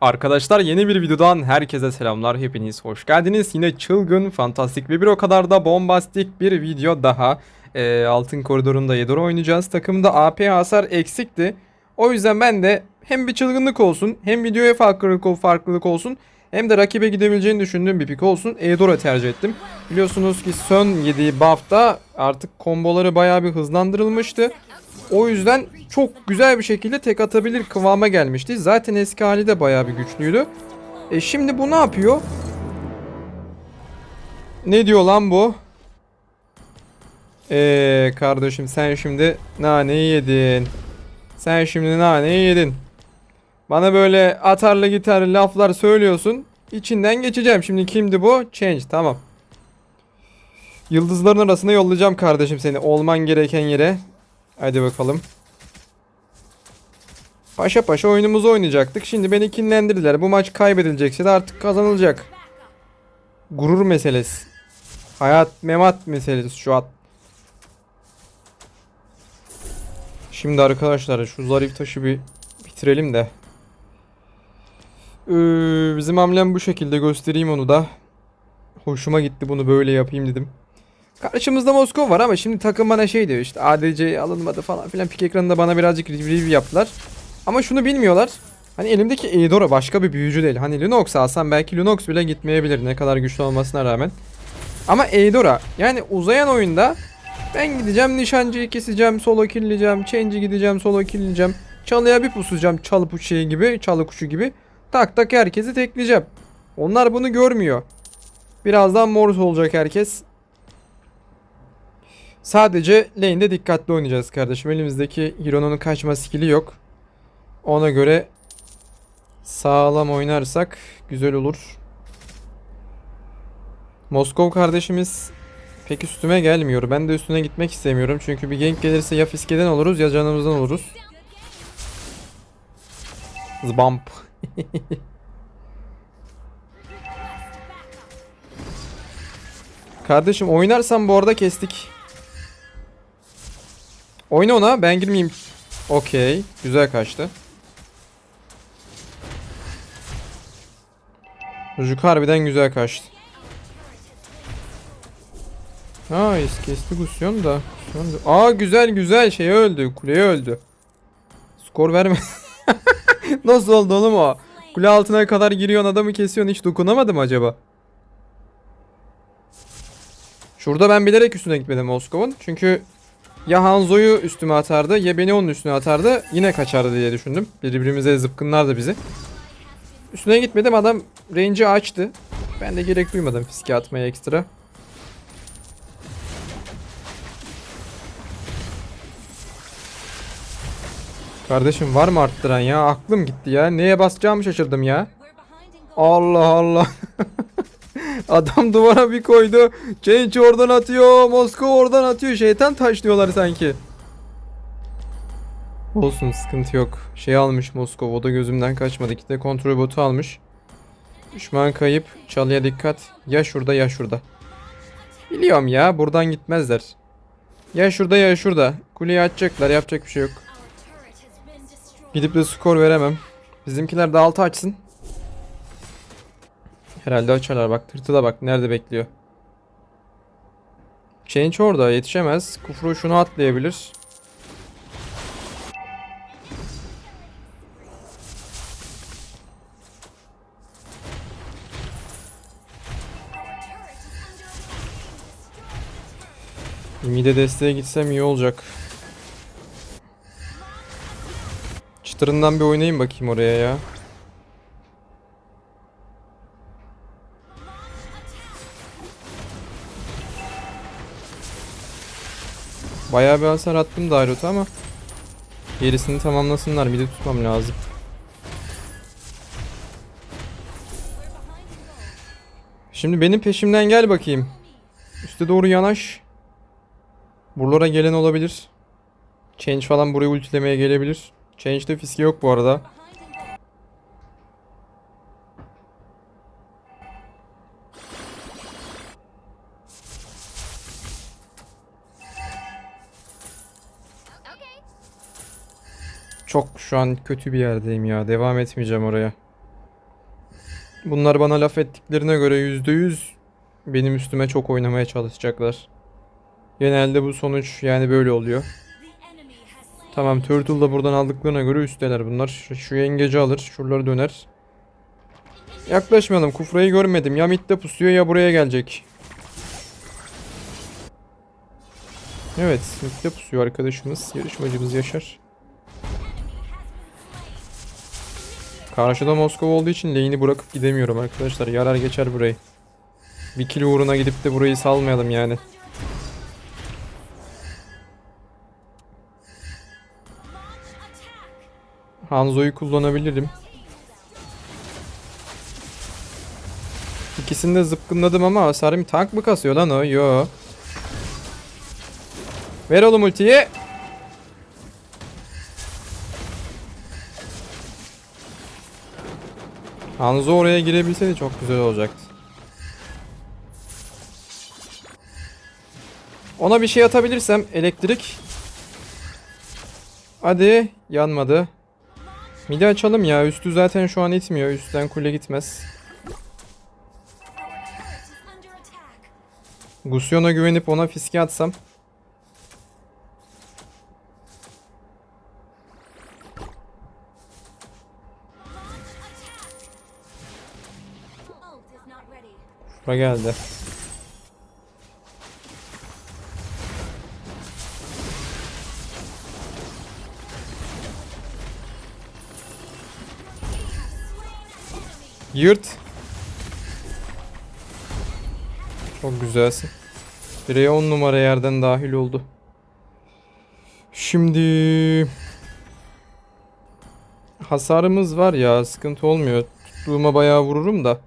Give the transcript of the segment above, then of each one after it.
Arkadaşlar yeni bir videodan herkese selamlar. Hepiniz hoş geldiniz. Yine çılgın, fantastik ve bir o kadar da bombastik bir video daha. Ee, altın koridorunda Yedora oynayacağız. Takımda AP hasar eksikti. O yüzden ben de hem bir çılgınlık olsun hem videoya farklılık, farklılık olsun hem de rakibe gidebileceğini düşündüğüm bir pik olsun. Eudora tercih ettim. Biliyorsunuz ki Sön yediği buff'ta artık komboları bayağı bir hızlandırılmıştı. O yüzden çok güzel bir şekilde tek atabilir kıvama gelmişti. Zaten eski hali de bayağı bir güçlüydü. E şimdi bu ne yapıyor? Ne diyor lan bu? Eee kardeşim sen şimdi naneyi yedin. Sen şimdi naneyi yedin. Bana böyle atarlı gitarlı laflar söylüyorsun. İçinden geçeceğim. Şimdi kimdi bu? Change tamam. Yıldızların arasına yollayacağım kardeşim seni. Olman gereken yere. Hadi bakalım. Paşa paşa oyunumuzu oynayacaktık. Şimdi beni kinlendirdiler. Bu maç kaybedilecekse de artık kazanılacak. Gurur meselesi. Hayat memat meselesi şu an. Şimdi arkadaşlar şu zarif taşı bir bitirelim de. Ee, bizim hamlem bu şekilde göstereyim onu da. Hoşuma gitti bunu böyle yapayım dedim. Karşımızda Moskova var ama şimdi takım bana şey diyor işte ADC alınmadı falan filan pik ekranında bana birazcık review yaptılar. Ama şunu bilmiyorlar. Hani elimdeki Eidora başka bir büyücü değil. Hani Lunox alsam belki Lunox bile gitmeyebilir ne kadar güçlü olmasına rağmen. Ama Eidora yani uzayan oyunda ben gideceğim nişancıyı keseceğim solo killleyeceğim. Change'i gideceğim solo killleyeceğim. Çalıya bir pusacağım çalı puşeyi gibi çalı kuşu gibi. Tak tak herkesi tekleyeceğim. Onlar bunu görmüyor. Birazdan morus olacak herkes. Sadece lane'de dikkatli oynayacağız kardeşim. Elimizdeki Hiro'nun kaçma skill'i yok. Ona göre sağlam oynarsak güzel olur. Moskov kardeşimiz pek üstüme gelmiyor. Ben de üstüne gitmek istemiyorum. Çünkü bir gank gelirse ya fiskeden oluruz ya canımızdan oluruz. Zbamp. Kardeşim oynarsan bu arada kestik. Oyna ona ben girmeyeyim. Okey. Güzel kaçtı. Çocuk harbiden güzel kaçtı. Nice. Kesti Gusyon da. Aa güzel güzel şey öldü. Kuleye öldü. Skor verme. Nasıl oldu oğlum o? Kule altına kadar giriyorsun adamı kesiyorsun hiç dokunamadım acaba? Şurada ben bilerek üstüne gitmedim Moskov'un. Çünkü ya Hanzo'yu üstüme atardı ya beni onun üstüne atardı. Yine kaçardı diye düşündüm. Birbirimize zıpkınlardı bizi. Üstüne gitmedim adam range'i açtı. Ben de gerek duymadım fiske atmaya ekstra. Kardeşim var mı arttıran ya? Aklım gitti ya. Neye basacağımı şaşırdım ya. Allah Allah. Adam duvara bir koydu. Change oradan atıyor. Moskova oradan atıyor. Şeytan taşlıyorlar sanki. Olsun sıkıntı yok. Şey almış Moskova. O da gözümden kaçmadı. İki de kontrol botu almış. Düşman kayıp. Çalıya dikkat. Ya şurada ya şurada. Biliyorum ya. Buradan gitmezler. Ya şurada ya şurada. Kuleyi açacaklar. Yapacak bir şey yok. Gidip de skor veremem. Bizimkiler de altı açsın. Herhalde açarlar bak. Tırtıla bak. Nerede bekliyor. Change orada. Yetişemez. Kufru şunu atlayabilir. Mide desteğe gitsem iyi olacak. Çıtırından bir oynayayım bakayım oraya ya. Bayağı bir hasar attım Dairot'a ama gerisini tamamlasınlar. Midi tutmam lazım. Şimdi benim peşimden gel bakayım. Üste doğru yanaş. Buralara gelen olabilir. Change falan buraya ultilemeye gelebilir. Change'de fiske yok bu arada. Çok şu an kötü bir yerdeyim ya. Devam etmeyeceğim oraya. Bunlar bana laf ettiklerine göre %100 benim üstüme çok oynamaya çalışacaklar. Genelde bu sonuç yani böyle oluyor. Tamam Turtle da buradan aldıklarına göre üsteler bunlar. Şu, yengeci alır. Şuraları döner. Yaklaşmayalım. Kufrayı görmedim. Ya midde pusuyor ya buraya gelecek. Evet. Midde pusuyor arkadaşımız. Yarışmacımız Yaşar. Karşıda Moskova olduğu için lane'i bırakıp gidemiyorum arkadaşlar. Yarar geçer burayı. Bir kill uğruna gidip de burayı salmayalım yani. Hanzo'yu kullanabilirim. İkisini de zıpkınladım ama hasarım tank mı kasıyor lan o? Yo. Ver oğlum ultiyi. Hanzo oraya girebilseydi çok güzel olacaktı. Ona bir şey atabilirsem elektrik. Hadi yanmadı. Midi açalım ya. Üstü zaten şu an itmiyor. Üstten kule gitmez. Gusion'a güvenip ona fiske atsam. Kufra geldi. Yırt. Çok güzelsin. Bireye 10 numara yerden dahil oldu. Şimdi hasarımız var ya sıkıntı olmuyor. Tuttuğuma bayağı vururum da.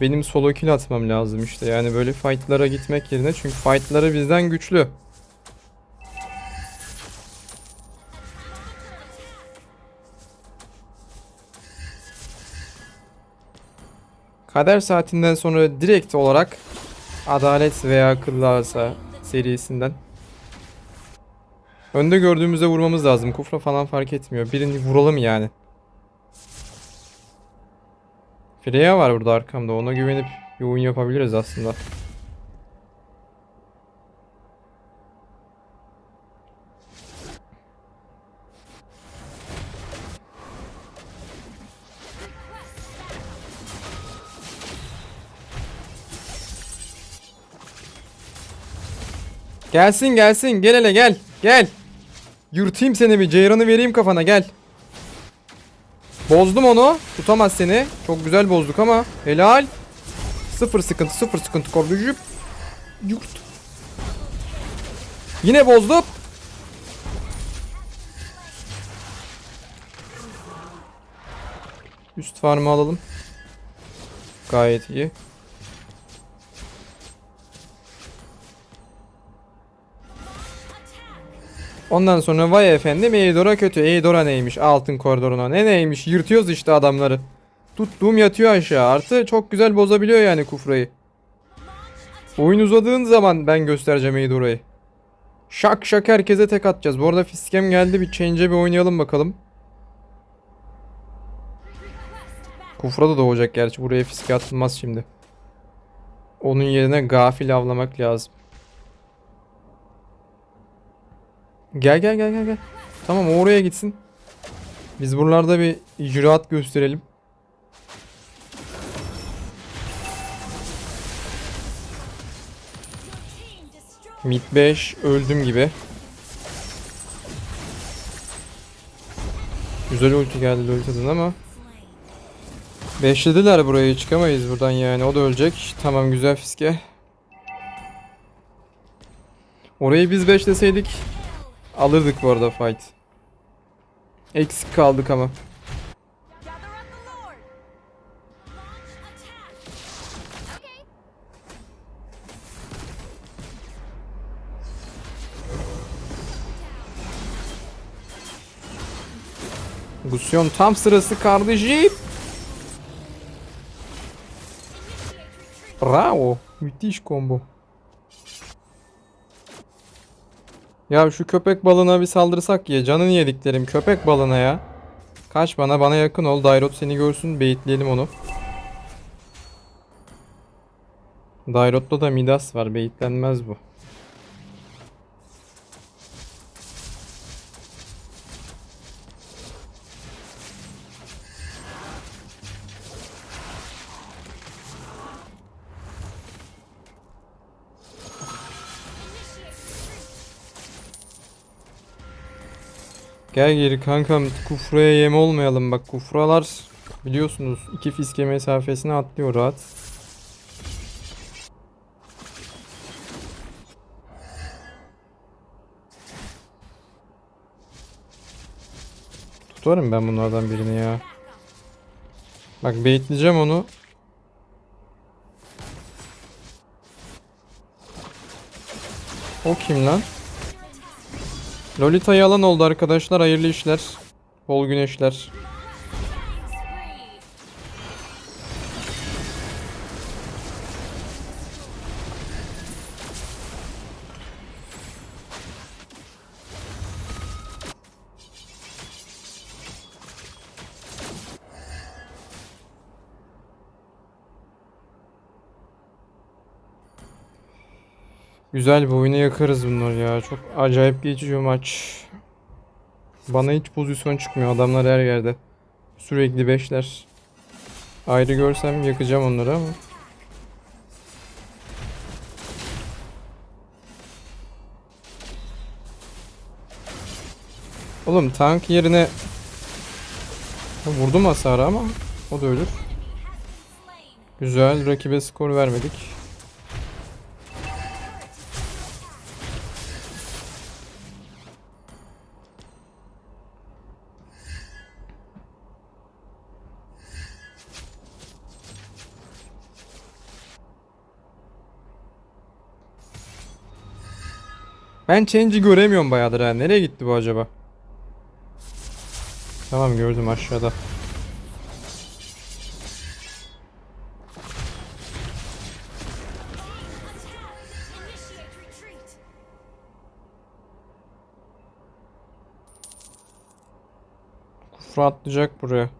Benim solo kill atmam lazım işte. Yani böyle fightlara gitmek yerine çünkü fightları bizden güçlü. Kader saatinden sonra direkt olarak Adalet veya Akıllı Arsa serisinden. Önde gördüğümüzde vurmamız lazım. Kufra falan fark etmiyor. Birini vuralım yani. Freya var burada arkamda. Ona güvenip oyun yapabiliriz aslında. Gelsin gelsin. Gel hele gel. Gel. Yürüteyim seni bir. Ceyran'ı vereyim kafana gel. Bozdum onu. Tutamaz seni. Çok güzel bozduk ama. Helal. Sıfır sıkıntı sıfır sıkıntı kardeşim. Yurt. Yine bozdum. Üst farmı alalım. Gayet iyi. Ondan sonra vay efendim Eidora kötü. Eidora neymiş altın koridoruna. Ne neymiş yırtıyoruz işte adamları. Tuttuğum yatıyor aşağı. Artı çok güzel bozabiliyor yani kufrayı. Oyun uzadığın zaman ben göstereceğim Eidora'yı. Şak şak herkese tek atacağız. Bu arada fiskem geldi. Bir change'e bir oynayalım bakalım. Kufra da doğacak gerçi. Buraya fiske atılmaz şimdi. Onun yerine gafil avlamak lazım. Gel gel gel gel gel. Tamam o oraya gitsin. Biz buralarda bir icraat gösterelim. Mid 5 öldüm gibi. Güzel ulti geldi Lolita'dan ama. Beşlediler burayı çıkamayız buradan yani o da ölecek. Tamam güzel fiske. Orayı biz beşleseydik Alırdık bu arada fight. Eksik kaldık ama. Gusyon tam sırası kardeşim. Bravo. Müthiş combo. Ya şu köpek balığına bir saldırsak ya. Canını yediklerim köpek balığına ya. Kaç bana bana yakın ol. Dairot seni görsün. Beyitleyelim onu. Dairot'ta da Midas var. Beyitlenmez bu. Gel geri kankam kufraya yem olmayalım bak kufralar biliyorsunuz iki fiske mesafesine atlıyor rahat. Tutarım ben bunlardan birini ya. Bak baitleyeceğim onu. O kim lan? Lolita yalan oldu arkadaşlar. Hayırlı işler. Bol güneşler. Güzel bir oyunu yakarız bunlar ya. Çok acayip geçiyor maç. Bana hiç pozisyon çıkmıyor. Adamlar her yerde. Sürekli beşler. Ayrı görsem yakacağım onları ama. Oğlum tank yerine vurdum hasarı ama o da ölür. Güzel rakibe skor vermedik. Ben change'i göremiyorum bayağıdır ha. Nereye gitti bu acaba? Tamam gördüm aşağıda. Kufra atlayacak buraya.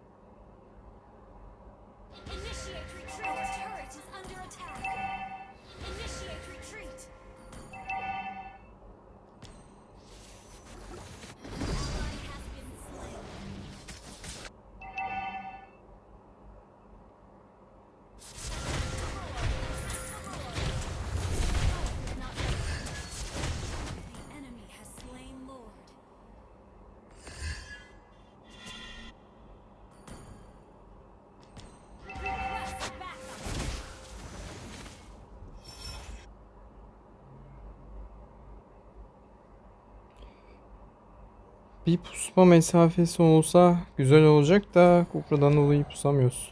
Bir pusma mesafesi olsa güzel olacak da Kufra'dan dolayı pusamıyoruz.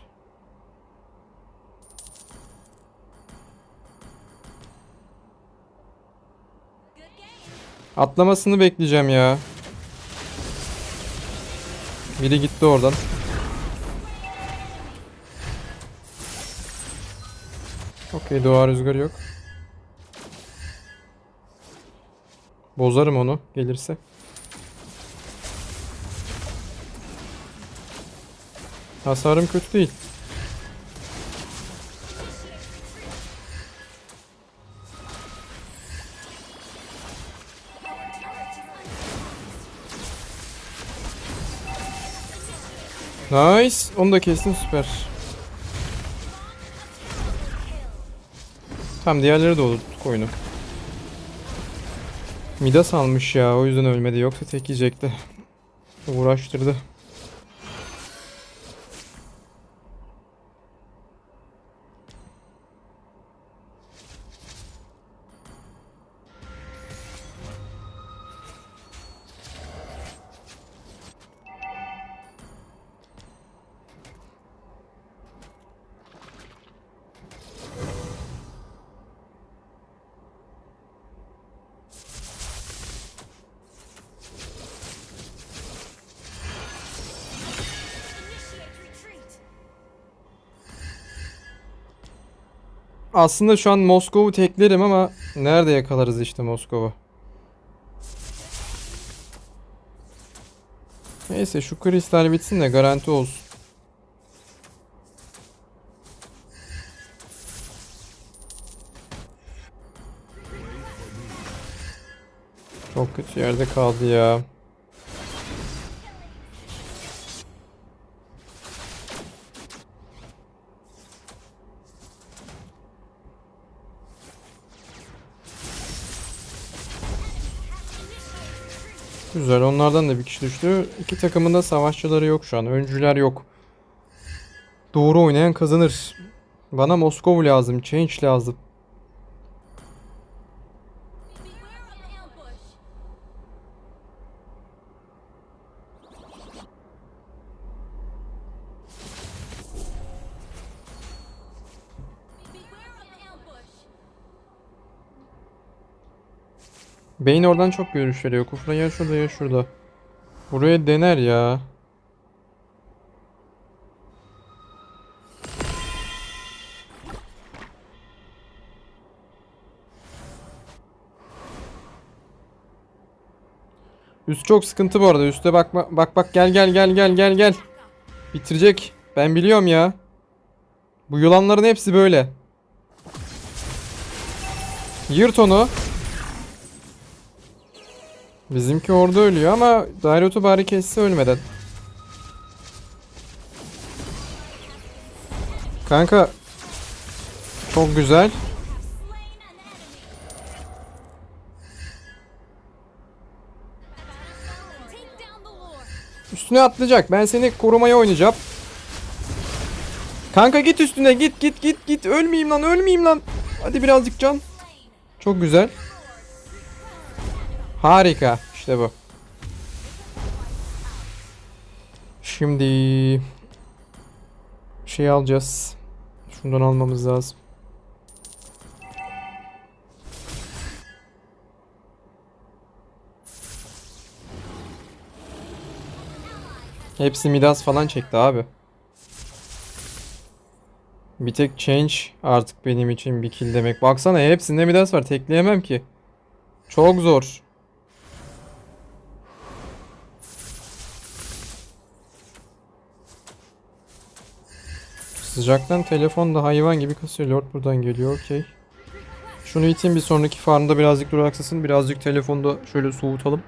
Atlamasını bekleyeceğim ya. Biri gitti oradan. Okey doğa rüzgarı yok. Bozarım onu gelirse. Hasarım kötü değil. Nice. Onu da kestim süper. Tamam diğerleri de oyunu. Midas almış ya. O yüzden ölmedi. Yoksa tek yiyecekti. Uğraştırdı. aslında şu an Moskova'yı teklerim ama nerede yakalarız işte Moskova. Neyse şu kristal bitsin de garanti olsun. Çok kötü yerde kaldı ya. Güzel onlardan da bir kişi düştü. İki takımın da savaşçıları yok şu an. Öncüler yok. Doğru oynayan kazanır. Bana Moskov lazım. Change lazım. Beyin oradan çok görüş veriyor. Kufra ya şurada ya şurada. Buraya dener ya. Üst çok sıkıntı bu arada. Üste bak bak bak bak gel gel gel gel gel gel. Bitirecek. Ben biliyorum ya. Bu yılanların hepsi böyle. Yırt onu. Bizimki orada ölüyor ama Dairotu bari kesse ölmeden. Kanka çok güzel. Üstüne atlayacak. Ben seni korumaya oynayacağım. Kanka git üstüne git git git git. Ölmeyeyim lan ölmeyeyim lan. Hadi birazcık can. Çok güzel. Harika. İşte bu. Şimdi şey alacağız. Şundan almamız lazım. Hepsi Midas falan çekti abi. Bir tek change artık benim için bir kill demek. Baksana hepsinde Midas var. Tekleyemem ki. Çok zor. Sıcaktan telefon da hayvan gibi kasıyor. Lord buradan geliyor. Okey. Şunu iteyim bir sonraki farmda birazcık duraksasın. Birazcık telefonda şöyle soğutalım.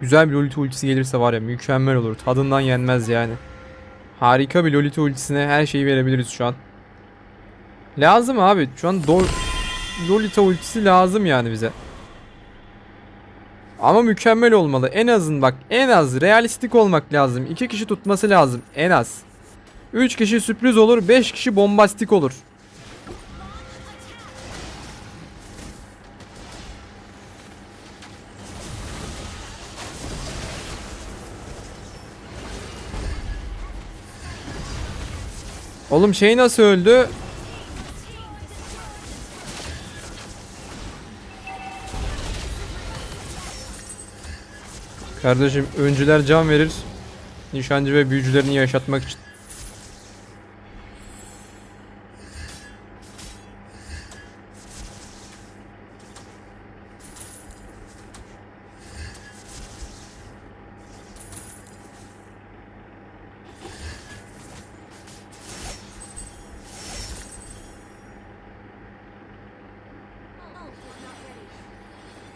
Güzel bir Lolita ultisi gelirse var ya mükemmel olur. Tadından yenmez yani. Harika bir Lolita ultisine her şeyi verebiliriz şu an. Lazım abi. Şu an do Lolita ultisi lazım yani bize. Ama mükemmel olmalı. En azın bak en az realistik olmak lazım. 2 kişi tutması lazım en az. 3 kişi sürpriz olur, 5 kişi bombastik olur. Oğlum şey nasıl öldü? Kardeşim öncüler can verir. Nişancı ve büyücülerini yaşatmak için.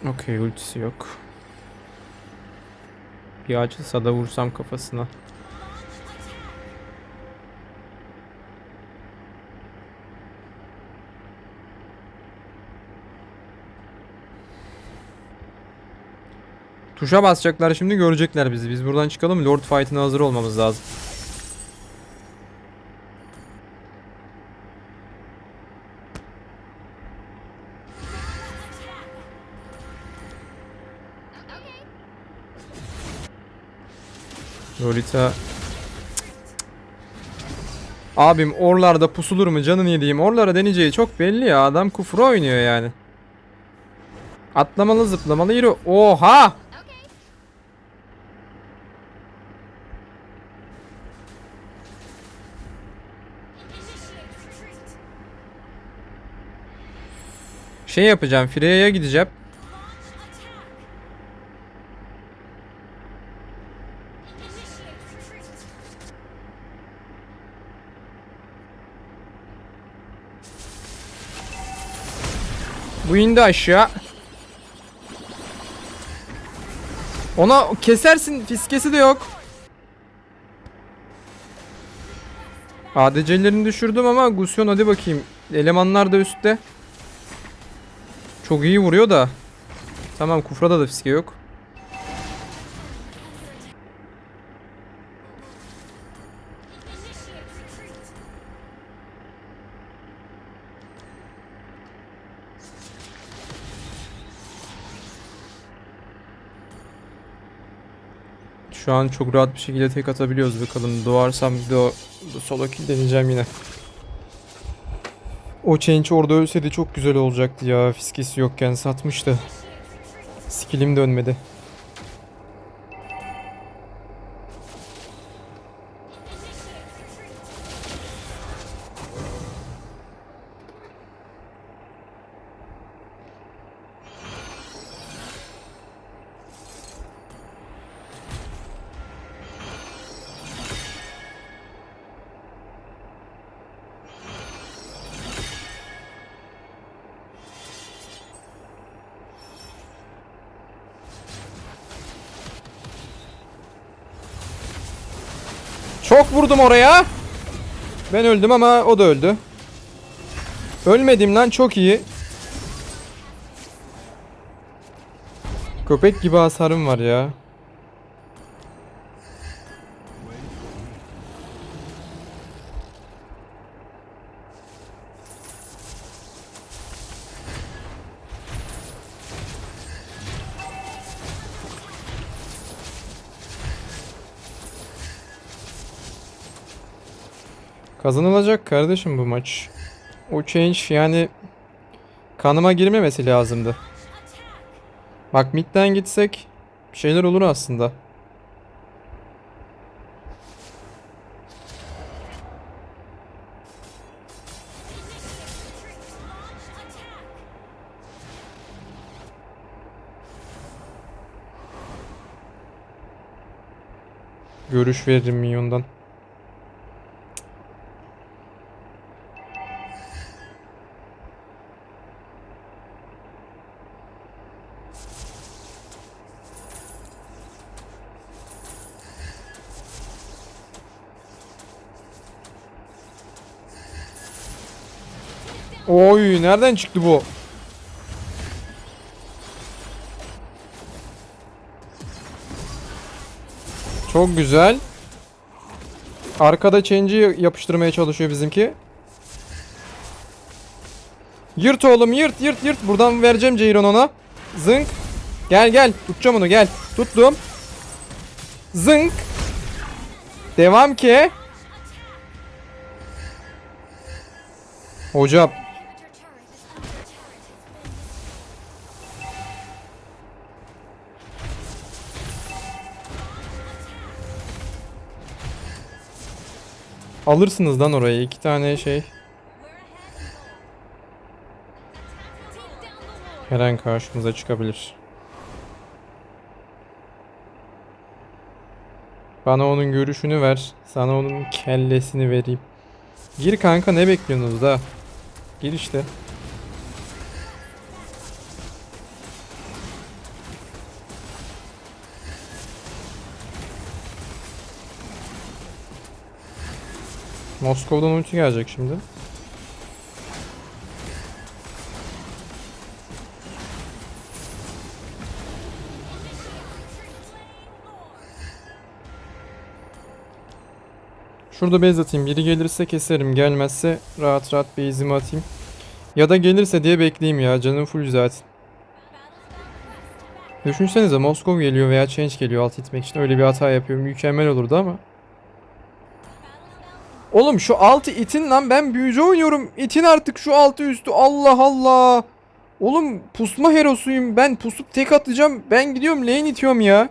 Okey ultisi yok. Bir açılsa da vursam kafasına. Tuşa basacaklar şimdi görecekler bizi. Biz buradan çıkalım. Lord Fight'ına hazır olmamız lazım. Lolita Abim orlarda pusulur mu canını yediğim orlara deneyeceği çok belli ya adam kufra oynuyor yani. Atlamalı zıplamalı yürü. Oha! Şey yapacağım. Freya'ya gideceğim. Bu indi aşağı. Ona kesersin. Fiskesi de yok. ADC'lerini düşürdüm ama Gusyon hadi bakayım. Elemanlar da üstte. Çok iyi vuruyor da. Tamam Kufra'da da fiske yok. Şu an çok rahat bir şekilde tek atabiliyoruz bakalım. Doğarsam bir de o solo kill deneyeceğim yine. O change orada ölseydi çok güzel olacaktı ya. Fiskesi yokken satmıştı. Skillim dönmedi. Çok vurdum oraya. Ben öldüm ama o da öldü. Ölmedim lan çok iyi. Köpek gibi hasarım var ya. Kazanılacak kardeşim bu maç. O change yani kanıma girmemesi lazımdı. Bak midden gitsek bir şeyler olur aslında. Görüş veririm minyondan. Nereden çıktı bu? Çok güzel. Arkada change'i yapıştırmaya çalışıyor bizimki. Yırt oğlum yırt yırt yırt. Buradan vereceğim Ceyron ona. Zınk. Gel gel. Tutacağım onu gel. Tuttum. Zınk. Devam ki. Hocam alırsınız lan orayı. iki tane şey. Her an karşımıza çıkabilir. Bana onun görüşünü ver. Sana onun kellesini vereyim. Gir kanka ne bekliyorsunuz da? Gir işte. Moskova'dan ulti gelecek şimdi. Şurada base atayım. Biri gelirse keserim. Gelmezse rahat rahat base'imi atayım. Ya da gelirse diye bekleyeyim ya. Canım full zaten. Düşünsenize Moskov geliyor veya Change geliyor alt itmek için. Öyle bir hata yapıyorum. Mükemmel olurdu ama. Oğlum şu altı itin lan ben büyücü oynuyorum. İtin artık şu altı üstü. Allah Allah. Oğlum pusma herosuyum. Ben pusup tek atacağım. Ben gidiyorum lane itiyorum ya.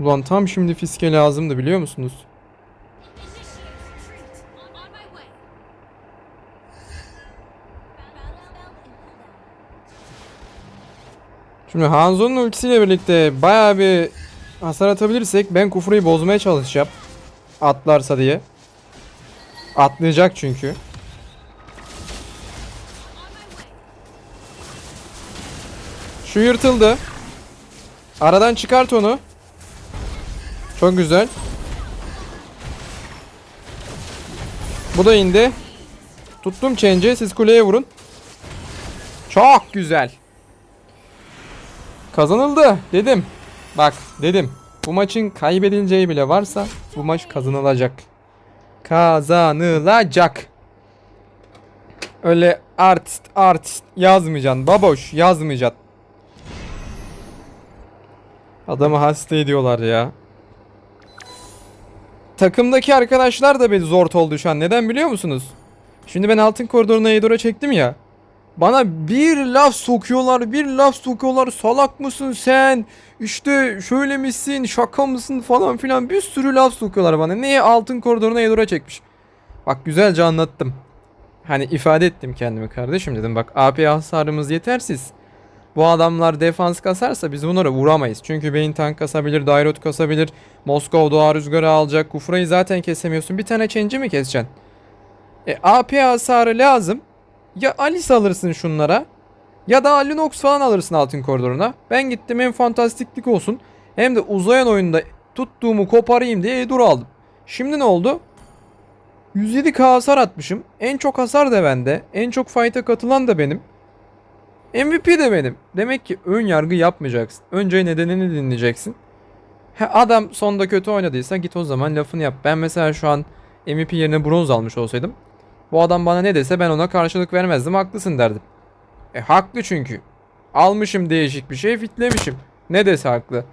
Ulan tam şimdi fiske lazımdı biliyor musunuz? Şimdi Hanzo'nun ultisiyle birlikte bayağı bir hasar atabilirsek ben Kufra'yı bozmaya çalışacağım. Atlarsa diye. Atlayacak çünkü. Şu yırtıldı. Aradan çıkart onu. Çok güzel. Bu da indi. Tuttum change'i. Siz kuleye vurun. Çok güzel. Kazanıldı dedim. Bak dedim. Bu maçın kaybedileceği bile varsa bu maç kazanılacak. Kazanılacak. Öyle artist artist yazmayacaksın. Baboş yazmayacaksın. Adamı hasta ediyorlar ya. Takımdaki arkadaşlar da beni zor oldu şu an. Neden biliyor musunuz? Şimdi ben altın koridoruna Eidor'a çektim ya. Bana bir laf sokuyorlar, bir laf sokuyorlar. Salak mısın sen? İşte şöyle misin, şaka mısın falan filan. Bir sürü laf sokuyorlar bana. Niye altın koridoruna Eidor'a çekmiş? Bak güzelce anlattım. Hani ifade ettim kendimi kardeşim dedim. Bak AP hasarımız yetersiz. Bu adamlar defans kasarsa biz bunları vuramayız. Çünkü beyin tank kasabilir, Dairot kasabilir. Moskova doğa rüzgarı alacak. Kufra'yı zaten kesemiyorsun. Bir tane change'i mi keseceksin? E AP hasarı lazım. Ya Alice alırsın şunlara. Ya da Alinox falan alırsın altın koridoruna. Ben gittim hem fantastiklik olsun. Hem de uzayan oyunda tuttuğumu koparayım diye Edur aldım. Şimdi ne oldu? 107k hasar atmışım. En çok hasar da bende. En çok fight'a katılan da benim. MVP de benim. Demek ki ön yargı yapmayacaksın. Önce nedenini dinleyeceksin. Ha, adam sonda kötü oynadıysa git o zaman lafını yap. Ben mesela şu an MVP yerine bronz almış olsaydım. Bu adam bana ne dese ben ona karşılık vermezdim. Haklısın derdim. E haklı çünkü. Almışım değişik bir şey fitlemişim. Ne dese haklı.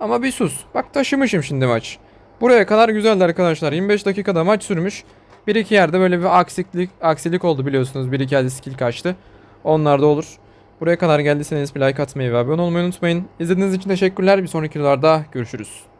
Ama bir sus. Bak taşımışım şimdi maç. Buraya kadar güzeldi arkadaşlar. 25 dakikada maç sürmüş. Bir iki yerde böyle bir aksilik, aksilik oldu biliyorsunuz. Bir iki yerde skill kaçtı. Onlar da olur. Buraya kadar geldiyseniz bir like atmayı ve abone olmayı unutmayın. İzlediğiniz için teşekkürler. Bir sonraki videolarda görüşürüz.